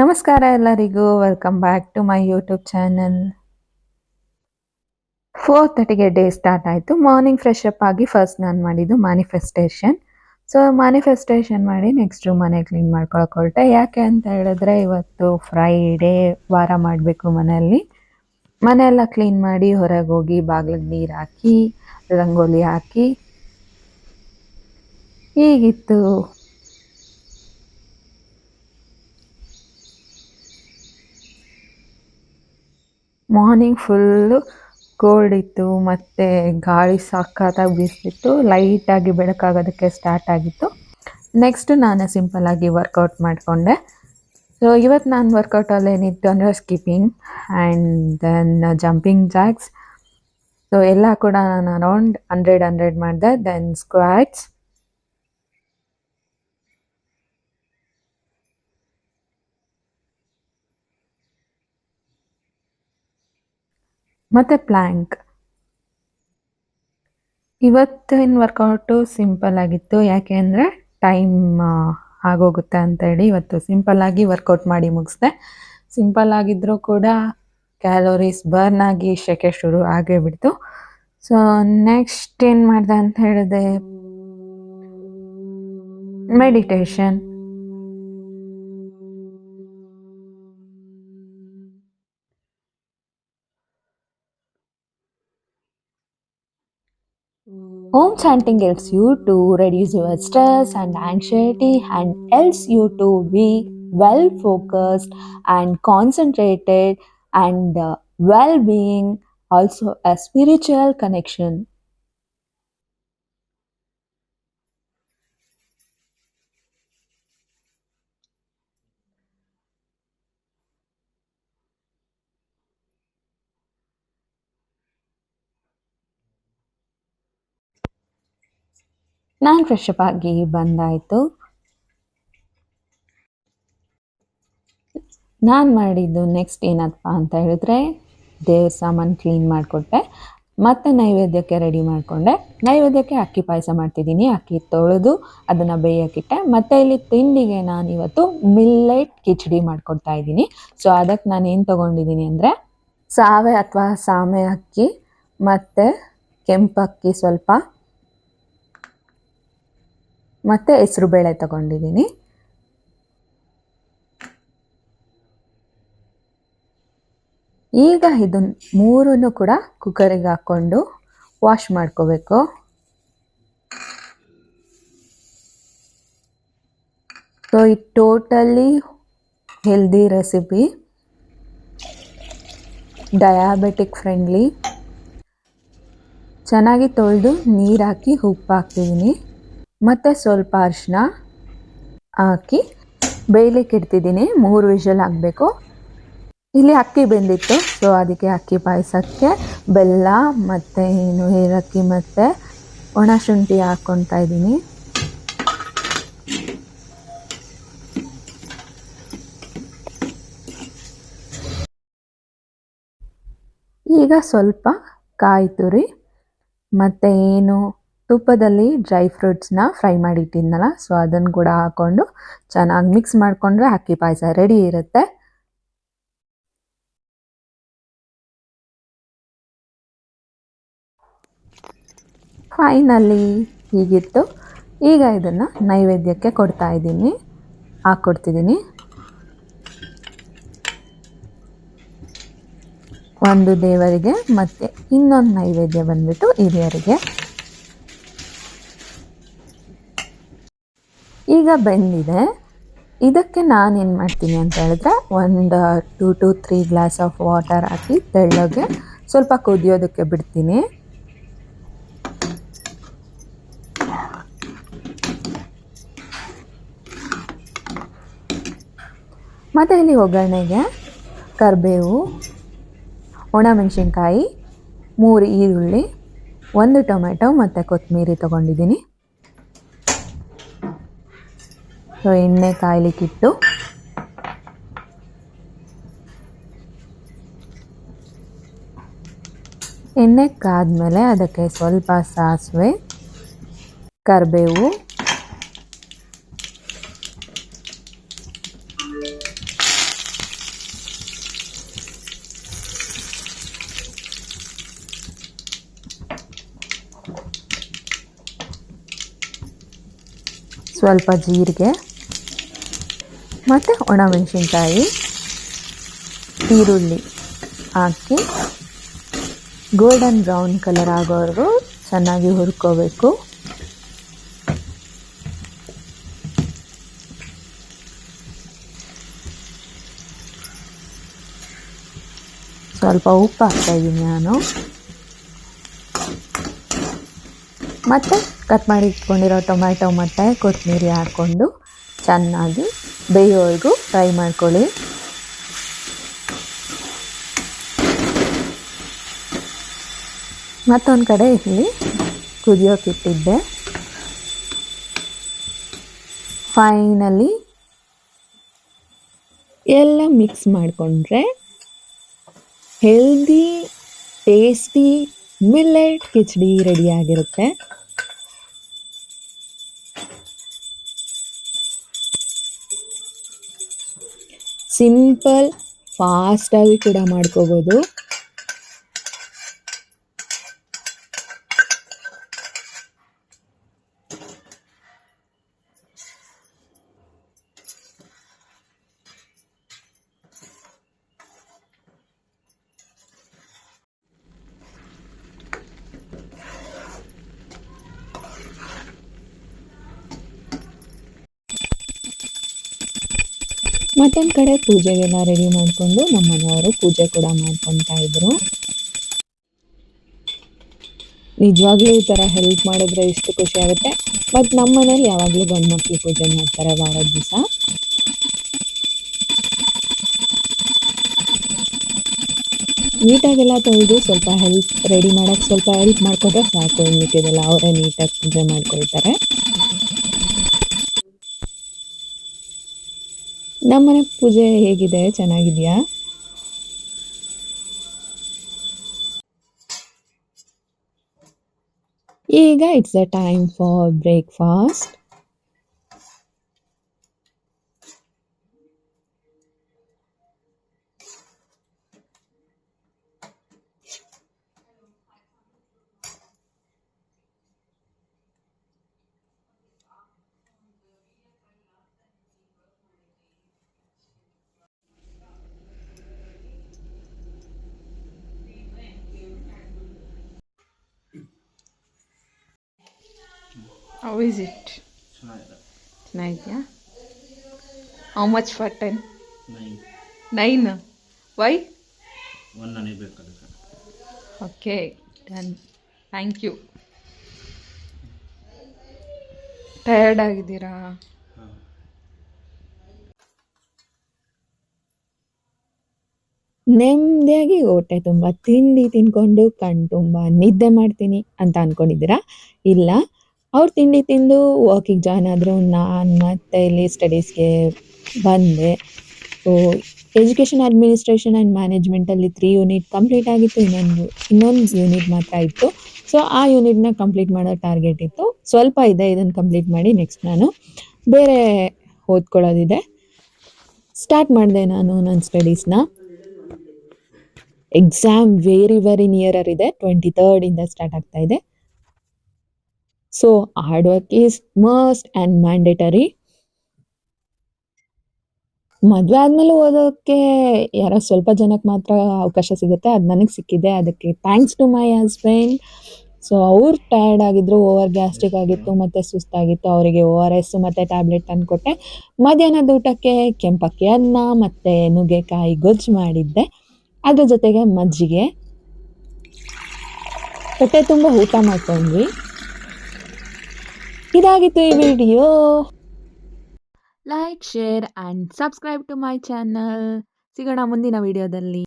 ನಮಸ್ಕಾರ ಎಲ್ಲರಿಗೂ. Welcome back to my YouTube channel four ತರ್ಟಿಗೆ ಡೇ ಸ್ಟಾರ್ಟ್ ಆಯಿತು. ಮಾರ್ನಿಂಗ್ ಫ್ರೆಶ್ ಅಪ್ ಆಗಿ ಫಸ್ಟ್ ನಾನು ಮಾಡಿದ್ದು ಮ್ಯಾನಿಫೆಸ್ಟೇಷನ್ ಸೊ ಮ್ಯಾನಿಫೆಸ್ಟೇಷನ್ ಮಾಡಿ ನೆಕ್ಸ್ಟ್ ಮನೆ ಕ್ಲೀನ್ ಮಾಡ್ಕೊಳಕ್ ಹೊರಟೆ ಯಾಕೆ ಅಂತ ಹೇಳಿದ್ರೆ, ಇವತ್ತು ಫ್ರೈಡೇ ವಾರ ಮಾಡಬೇಕು ಮನೆಯಲ್ಲಿ. ಮನೆಯೆಲ್ಲ ಕ್ಲೀನ್ ಮಾಡಿ ಹೊರಗೆ ಹೋಗಿ ಬಾಗಿಲಿಗೆ ನೀರು ಹಾಕಿ, ರಂಗೋಲಿ ಹಾಕಿ, ಹೀಗಿತ್ತು. ಮಾರ್ನಿಂಗ್ ಫುಲ್ಲು ಕೋಲ್ಡ್ ಇತ್ತು, ಮತ್ತು ಗಾಳಿ ಸಖತ್ತಾಗಿ ಬೀಸ್ತಿತ್ತು ಲೈಟಾಗಿ ಬೆಳಕಾಗೋದಕ್ಕೆ ಸ್ಟಾರ್ಟ್ ಆಗಿತ್ತು. ನೆಕ್ಸ್ಟ್ ನಾನು ಸಿಂಪಲ್ಲಾಗಿ ವರ್ಕೌಟ್ ಮಾಡಿಕೊಂಡೆ. ಸೊ ಇವತ್ತು ನಾನು ವರ್ಕೌಟಲ್ಲಿ ಏನಿತ್ತು ಅಂದರೆ skipping and then jumping jacks so ಎಲ್ಲ ಕೂಡ ನಾನು ಅರೌಂಡ್ ಹಂಡ್ರೆಡ್ ಹಂಡ್ರೆಡ್ ಮಾಡಿದೆ ದೆನ್ ಸ್ಕ್ವಾಟ್ಸ್ ಮತ್ತು ಪ್ಲ್ಯಾಂಕ್ ಇವತ್ತಿನ ವರ್ಕೌಟು ಸಿಂಪಲ್ ಆಗಿತ್ತು. ಯಾಕೆ ಅಂದರೆ ಟೈಮ್ ಆಗೋಗುತ್ತೆ ಅಂತೇಳಿ ಇವತ್ತು ಸಿಂಪಲ್ಲಾಗಿ ವರ್ಕೌಟ್ ಮಾಡಿ ಮುಗಿಸ್ದೆ. ಸಿಂಪಲ್ ಆಗಿದ್ದರೂ ಕೂಡ ಕ್ಯಾಲೋರೀಸ್ ಬರ್ನ್ ಆಗಿ ಶೆಕೆ ಶುರು ಆಗೇ ಬಿಡ್ತು. ಸೊ ನೆಕ್ಸ್ಟ್ ಏನು ಮಾಡಿದೆ ಅಂತ ಹೇಳಿದೆ meditation Home chanting helps you to reduce your stress and anxiety and helps you to be well focused and concentrated and uh, well being, also a spiritual connection. ನಾನು ಫ್ರೆಶ್ ಅಪ್ ಆಗಿ ಬಂದಾಯಿತು. ನಾನು ಮಾಡಿದ್ದು next ಏನಪ್ಪ ಅಂತ ಹೇಳಿದ್ರೆ, ದೇವ್ರ ಸಾಮಾನು ಕ್ಲೀನ್ ಮಾಡಿಕೊಟ್ಟೆ. ಮತ್ತೆ ನೈವೇದ್ಯಕ್ಕೆ ರೆಡಿ ಮಾಡಿಕೊಂಡೆ. ನೈವೇದ್ಯಕ್ಕೆ ಅಕ್ಕಿ ಪಾಯಸ ಮಾಡ್ತಿದ್ದೀನಿ. ಅಕ್ಕಿ ತೊಳೆದು ಅದನ್ನು ಬೇಯಕ್ಕಿಟ್ಟೆ ಮತ್ತು ಇಲ್ಲಿ ತಿಂಡಿಗೆ ನಾನು ಇವತ್ತು ಮಿಲ್ಲೆಟ್ ಕಿಚಡಿ ಮಾಡ್ಕೊಡ್ತಾ ಇದ್ದೀನಿ. ಸೊ ಅದಕ್ಕೆ ನಾನು ಏನು ತೊಗೊಂಡಿದ್ದೀನಿ ಅಂದರೆ, ಸಾವೆ ಅಥವಾ ಸಾಮೆ ಅಕ್ಕಿ, ಮತ್ತು ಕೆಂಪಕ್ಕಿ ಸ್ವಲ್ಪ ಮತ್ತು ಹೆಸ್ರುಬೇಳೆ ತಗೊಂಡಿದ್ದೀನಿ. ಈಗ ಇದನ್ನು ಮೂರನ್ನು ಕೂಡ ಕುಕ್ಕರಿಗೆ ಹಾಕ್ಕೊಂಡು ವಾಶ್ ಮಾಡ್ಕೋಬೇಕು. ಸೊ ಈ totally healthy recipe diabetic friendly ಚೆನ್ನಾಗಿ ತೊಳೆದು ನೀರು ಹಾಕಿ ಉಪ್ಪು ಹಾಕ್ತಿದ್ದೀನಿ ಮತ್ತು ಸ್ವಲ್ಪ ಅರಿಶಿನ ಹಾಕಿ ಬೇಯಲಿಕ್ಕೆ ಇಡ್ತಿದ್ದೀನಿ. ಮೂರು ವಿಷಲ್ ಆಗಬೇಕು ಇಲ್ಲಿ ಅಕ್ಕಿ ಬೆಂದಿತ್ತು. ಸೊ ಅದಕ್ಕೆ ಅಕ್ಕಿ ಪಾಯಸಕ್ಕೆ ಬೆಲ್ಲ ಮತ್ತು ಏನು ಏಲಕ್ಕಿ ಮತ್ತು ಒಣ ಶುಂಠಿ ಹಾಕ್ಕೊತಾ ಇದ್ದೀನಿ. ಈಗ ಸ್ವಲ್ಪ ಕಾಯಿ ತುರಿ ಮತ್ತು ಏನು ತುಪ್ಪದಲ್ಲಿ ಡ್ರೈ ಫ್ರೂಟ್ಸ್ನ ಫ್ರೈ ಮಾಡಿ ಇಟ್ಟಿದ್ನಲ್ಲ ಸೊ ಅದನ್ನು ಕೂಡ ಹಾಕ್ಕೊಂಡು ಚೆನ್ನಾಗಿ ಮಿಕ್ಸ್ ಮಾಡಿಕೊಂಡ್ರೆ ಅಕ್ಕಿ ಪಾಯಸ ರೆಡಿ ಇರುತ್ತೆ. ಫೈನಲ್ಲಿ ಹೀಗಿತ್ತು. ಈಗ ಇದನ್ನು ನೈವೇದ್ಯಕ್ಕೆ ಕೊಡ್ತಾ ಇದ್ದೀನಿ. ಹಾಕ್ಕೊಡ್ತಿದ್ದೀನಿ. ಒಂದು ದೇವರಿಗೆ ಮತ್ತು ಇನ್ನೊಂದು ನೈವೇದ್ಯ ಬಂದ್ಬಿಟ್ಟು ಹಿರಿಯರಿಗೆ. ಈಗ ಬೆಂದಿದೆ. ಇದಕ್ಕೆ ನಾನು ಏನು ಮಾಡ್ತೀನಿ ಅಂತ ಹೇಳಿದ್ರೆ ಒಂದು two to three glass of water ಹಾಕಿ ತೆಳ್ಳಗೆ ಸ್ವಲ್ಪ ಕುದಿಯೋದಕ್ಕೆ ಬಿಡ್ತೀನಿ. ಮತ್ತು ಇಲ್ಲಿ ಒಗ್ಗರಣೆಗೆ ಕರಿಬೇವು, ಒಣಮೆಣಸಿನ್ಕಾಯಿ, ಮೂರು ಈರುಳ್ಳಿ, ಒಂದು ಟೊಮೆಟೊ ಮತ್ತು ಕೊತ್ತಂಬರಿ ತೊಗೊಂಡಿದ್ದೀನಿ. ಸೊ ಎಣ್ಣೆ ಕಾಯಲಿಕ್ಕಿಟ್ಟು. ಎಣ್ಣೆ ಕಾದ್ಮೇಲೆ ಅದಕ್ಕೆ ಸ್ವಲ್ಪ ಸಾಸಿವೆ ಕರಿಬೇವು ಸ್ವಲ್ಪ ಜೀರಿಗೆ. ಮತ್ತು ಒಣಮೆಣಸಿನ್ಕಾಯಿ ಈರುಳ್ಳಿ ಹಾಕಿ ಗೋಲ್ಡನ್ ಬ್ರೌನ್ ಕಲರ್ ಆಗೋವರೆಗೂ ಚೆನ್ನಾಗಿ ಹುರ್ಕೋಬೇಕು. ಸ್ವಲ್ಪ ಉಪ್ಪು ಹಾಕ್ತಾಯಿದ್ದೀನಿ ನಾನು. ಮತ್ತು ಕಟ್ ಮಾಡಿ ಇಟ್ಕೊಂಡಿರೋ ಟೊಮ್ಯಾಟೊ ಮತ್ತು ಕೊತ್ತಂಬರಿ ಹಾಕ್ಕೊಂಡು ಚೆನ್ನಾಗಿ ಬೇಯೋವರೆಗೂ ಫ್ರೈ ಮಾಡ್ಕೊಳ್ಳಿ. ಮತ್ತೊಂದು ಕಡೆ ಇಲ್ಲಿ ಕುದಿಯೋಕೆ ಇಟ್ಟಿದ್ದೆ. ಫೈನಲಿ ಎಲ್ಲ ಮಿಕ್ಸ್ ಮಾಡಿಕೊಂಡ್ರೆ ಹೆಲ್ದಿ, ಟೇಸ್ಟಿ ಮಿಲ್ಲೆಟ್ ಕಿಚಡಿ ರೆಡಿಯಾಗಿರುತ್ತೆ ಸಿಂಪಲ್ ಫಾಸ್ಟಾಗಿ ಕೂಡ ಮಾಡ್ಕೋಬೋದು. ಮತ್ತೊಂದು ಕಡೆ ಪೂಜೆಗೆಲ್ಲ ರೆಡಿ ಮಾಡಿಕೊಂಡು ನಮ್ಮ ಮನೆಯವರು ಪೂಜೆ ಕೂಡ ಮಾಡ್ಕೊತಾ ಇದ್ರು. ನಿಜವಾಗ್ಲೂ ಈ ಥರ ಹೆಲ್ಪ್ ಮಾಡಿದ್ರೆ ಎಷ್ಟು ಖುಷಿ ಆಗುತ್ತೆ. ಮತ್ತು ನಮ್ಮ ಮನೇಲಿ ಯಾವಾಗಲೂ ಗಂಡು ಮಕ್ಕಳು ಪೂಜೆ ಮಾಡ್ತಾರೆ ವಾರದ ದಿವಸ. ನೀಟಾಗೆಲ್ಲ ತೊಳೆದು ಸ್ವಲ್ಪ ಹೆಲ್ಪ್ ರೆಡಿ ಮಾಡೋಕ್ಕೆ ಸ್ವಲ್ಪ ಹೆಲ್ಪ್ ಮಾಡಿಕೊಟ್ರೆ ಸಾಕು. ಮಿಕ್ಕಿದೆಲ್ಲ ಅವರೇ ನೀಟಾಗಿ ಪೂಜೆ ಮಾಡ್ಕೊಳ್ತಾರೆ. ನಮ್ಮನೆ ಪೂಜೆ ಹೇಗಿದೆ? ಚೆನ್ನಾಗಿದೆಯಾ? ಈಗ it's a time for breakfast How is it ಚೆನ್ನಾಗಿದೆ. ಚೆನ್ನಾಗಿದೆಯಾ how much for ten nine why okay done thank you tired ಆಗಿದ್ದೀರಾ? ನೆಮ್ಮದಿಯಾಗಿ ಹೊಟ್ಟೆ ತುಂಬ ತಿಂಡಿ ತಿನ್ಕೊಂಡು ಕಣ್ ತುಂಬ ನಿದ್ದೆ ಮಾಡ್ತೀನಿ ಅಂತ ಅಂದ್ಕೊಂಡಿದ್ದೀರಾ ಇಲ್ಲ ಅವ್ರು ತಿಂಡಿ ತಿಂದು ವಾಕಿಂಗ್ ಜಾಯ್ನ್ ಆದರು ನಾನು ಮತ್ತೆ ಇಲ್ಲಿ ಸ್ಟಡೀಸ್ಗೆ ಬಂದೆ. ಸೊ ಎಜುಕೇಷನ್ ಅಡ್ಮಿನಿಸ್ಟ್ರೇಷನ್ ಆ್ಯಂಡ್ ಮ್ಯಾನೇಜ್ಮೆಂಟಲ್ಲಿ ತ್ರೀ ಯೂನಿಟ್ ಕಂಪ್ಲೀಟ್ ಆಗಿತ್ತು, ಇನ್ನೊಂದು ಇನ್ನೊಂದು ಯೂನಿಟ್ ಮಾತ್ರ ಇತ್ತು. ಸೊ ಆ ಯೂನಿಟ್ನ ಕಂಪ್ಲೀಟ್ ಮಾಡೋ ಟಾರ್ಗೆಟ್ ಇತ್ತು. ಸ್ವಲ್ಪ ಇದೆ ಇದನ್ನು ಕಂಪ್ಲೀಟ್ ಮಾಡಿ ನೆಕ್ಸ್ಟ್ ನಾನು ಬೇರೆ ಓದ್ಕೊಳ್ಳೋದಿದೆ. ಸ್ಟಾರ್ಟ್ ಮಾಡಿದೆ ನಾನು ನನ್ನ ಸ್ಟಡೀಸ್ನ ಎಕ್ಸಾಮ್ ವೆರಿ ವೆರಿ ನಿಯರರ್ ಇದೆ. ಟ್ವೆಂಟಿ ತರ್ಡಿಂದ ಸ್ಟಾರ್ಟ್ ಆಗ್ತಾ ಇದೆ. So hard work is must and mandatory ಮದುವೆ ಆದಮೇಲೆ ಓದೋಕ್ಕೆ ಯಾರೋ ಸ್ವಲ್ಪ ಜನಕ್ಕೆ ಮಾತ್ರ ಅವಕಾಶ ಸಿಗುತ್ತೆ. ಅದು ನನಗೆ ಸಿಕ್ಕಿದೆ. ಅದಕ್ಕೆ thanks to my husband so ಅವ್ರು ಟಯರ್ಡ್ ಆಗಿದ್ರು ಓವರ್ ಗ್ಯಾಸ್ಟ್ರಿಕ್ ಆಗಿತ್ತು, ಮತ್ತು ಸುಸ್ತಾಗಿತ್ತು. ಅವರಿಗೆ ಓ ಆರ್ ಎಸ್ ಮತ್ತು ಟ್ಯಾಬ್ಲೆಟ್ ತಂದುಕೊಟ್ಟೆ. ಮಧ್ಯಾಹ್ನದ ಊಟಕ್ಕೆ ಕೆಂಪಕ್ಕಿ ಅನ್ನ ಮತ್ತು ನುಗ್ಗೆಕಾಯಿ ಗೊಜ್ಜು ಮಾಡಿದ್ದೆ. ಅದ್ರ ಜೊತೆಗೆ ಮಜ್ಜಿಗೆ. ಹೊಟ್ಟೆ ತುಂಬ ಊಟ ಮಾಡ್ಕೊಂಡ್ವಿ ಇದಾಗಿತ್ತು ಈ video. Like share and subscribe to my channel ಸಿಗೋಣ ಮುಂದಿನ ವಿಡಿಯೋದಲ್ಲಿ.